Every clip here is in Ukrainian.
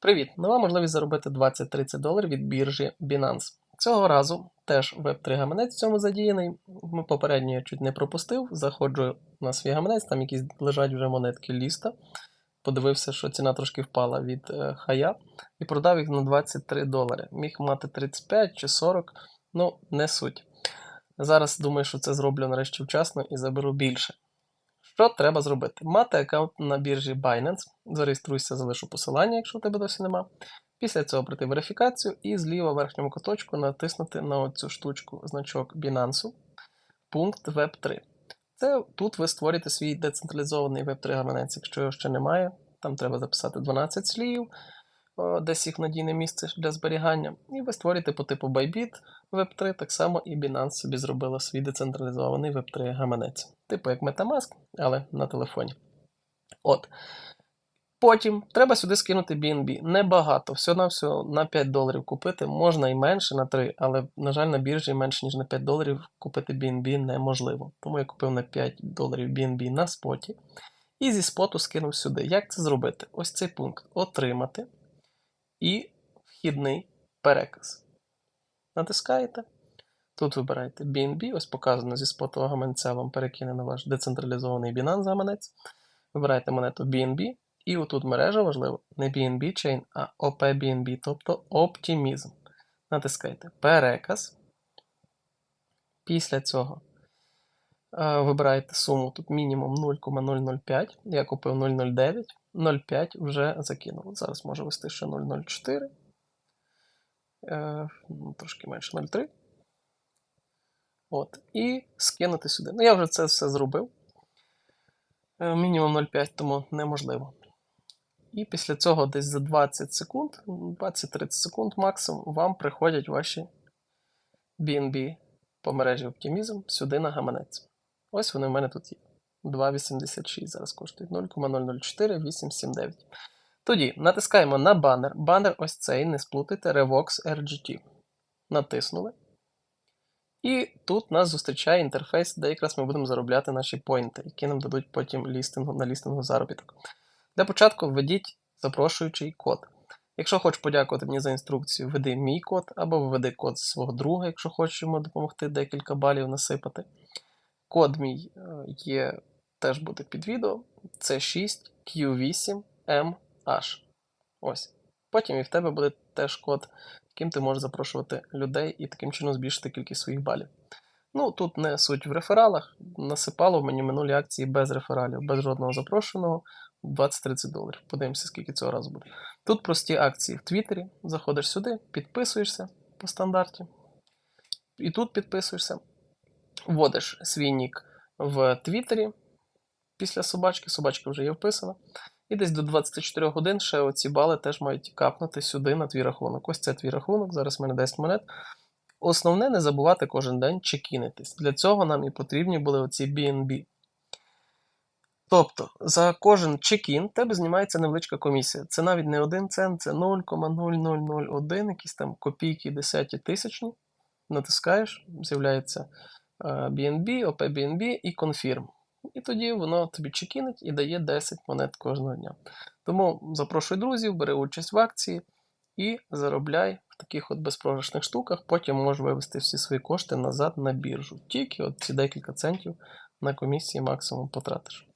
Привіт! Нова можливість заробити 20-30 доларів від біржі Binance. Цього разу теж Web3 гаманець в цьому задіяний. Попередньо я чуть не пропустив. Заходжу на свій гаманець, там якісь лежать вже монетки ліста. Подивився, що ціна трошки впала від е, хая, і продав їх на 23 долари. Міг мати 35 чи 40, ну не суть. Зараз думаю, що це зроблю нарешті вчасно і заберу більше. Що треба зробити? Мати аккаунт на біржі Binance. Зареєструйся, залишу посилання, якщо у тебе досі нема. Після цього пройти верифікацію і зліва в верхньому куточку натиснути на оцю штучку значок Binance, пункт Web3. Це тут ви створюєте свій децентралізований Web3 гаманець, якщо його ще немає. Там треба записати 12 слів, десь їх надійне місце для зберігання. І ви створюєте по типу Bybit Web3, так само і Binance собі зробила свій децентралізований Web3 гаманець. Типу як Metamask, але на телефоні. От. Потім треба сюди скинути BNB. Небагато, всього-навсього на 5 доларів купити, можна і менше на 3, але, на жаль, на біржі менше, ніж на 5 доларів купити BNB неможливо. Тому я купив на 5 доларів BNB на споті. І зі споту скинув сюди. Як це зробити? Ось цей пункт отримати і вхідний переказ. Натискаєте. Тут вибираєте BNB, ось показано зі спотового гаманця вам перекине на ваш децентралізований Binance гаманець. Вибираєте монету BNB, і отут мережа важливо, не BNB Chain, а OPBNB, тобто Optimism. Натискаєте Переказ. Після цього е, вибираєте суму тут мінімум 0,005. Я купив 0,09, 0,5 вже закинув. Зараз можу вести ще 0,04. Е, ну, трошки менше 0,3. От, і скинути сюди. Ну, я вже це все зробив. Е, Мінімум 0,5, тому неможливо. І після цього десь за 20 секунд, 20-30 секунд максимум, вам приходять ваші BNB по мережі Optimism сюди на гаманець. Ось вони в мене тут є. 2,86 зараз коштують 0,004879. Тоді натискаємо на банер. Банер ось цей, не сплутайте, Revox RGT. Натиснули. І тут нас зустрічає інтерфейс, де якраз ми будемо заробляти наші поінти, які нам дадуть потім лістингу, на лістингу заробіток. Для початку введіть запрошуючий код. Якщо хочеш подякувати мені за інструкцію, введи мій код або введи код свого друга, якщо хочеш йому допомогти декілька балів насипати. Код мій е, є, теж буде під відео. Це 6 Q8MH. Ось. Потім і в тебе буде теж код, яким ти можеш запрошувати людей і таким чином збільшити кількість своїх балів. Ну, тут не суть в рефералах. Насипало в мені минулі акції без рефералів, без жодного запрошеного. 20-30 доларів. Подивимося, скільки цього разу буде. Тут прості акції в Твіттері. Заходиш сюди, підписуєшся по стандарті. І тут підписуєшся. Вводиш свій нік в Твіттері після собачки. Собачка вже є вписана. І десь до 24 годин ще оці бали теж мають капнути сюди на твій рахунок. Ось це твій рахунок, зараз в мене 10 монет. Основне не забувати кожен день чекінитись. Для цього нам і потрібні були оці BNB. Тобто за кожен чекін тебе знімається невеличка комісія. Це навіть не 1 цент, це 0,0001, якісь там копійки, десяті тисячні. Натискаєш, з'являється BNB, OPBNB і Confirm. І тоді воно тобі чекінить і дає 10 монет кожного дня. Тому запрошуй друзів, бери участь в акції і заробляй в таких от безпрограшних штуках. Потім можеш вивести всі свої кошти назад на біржу. Тільки от ці декілька центів на комісії максимум потратиш.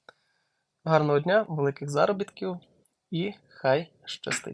Гарного дня, великих заробітків і хай щастить!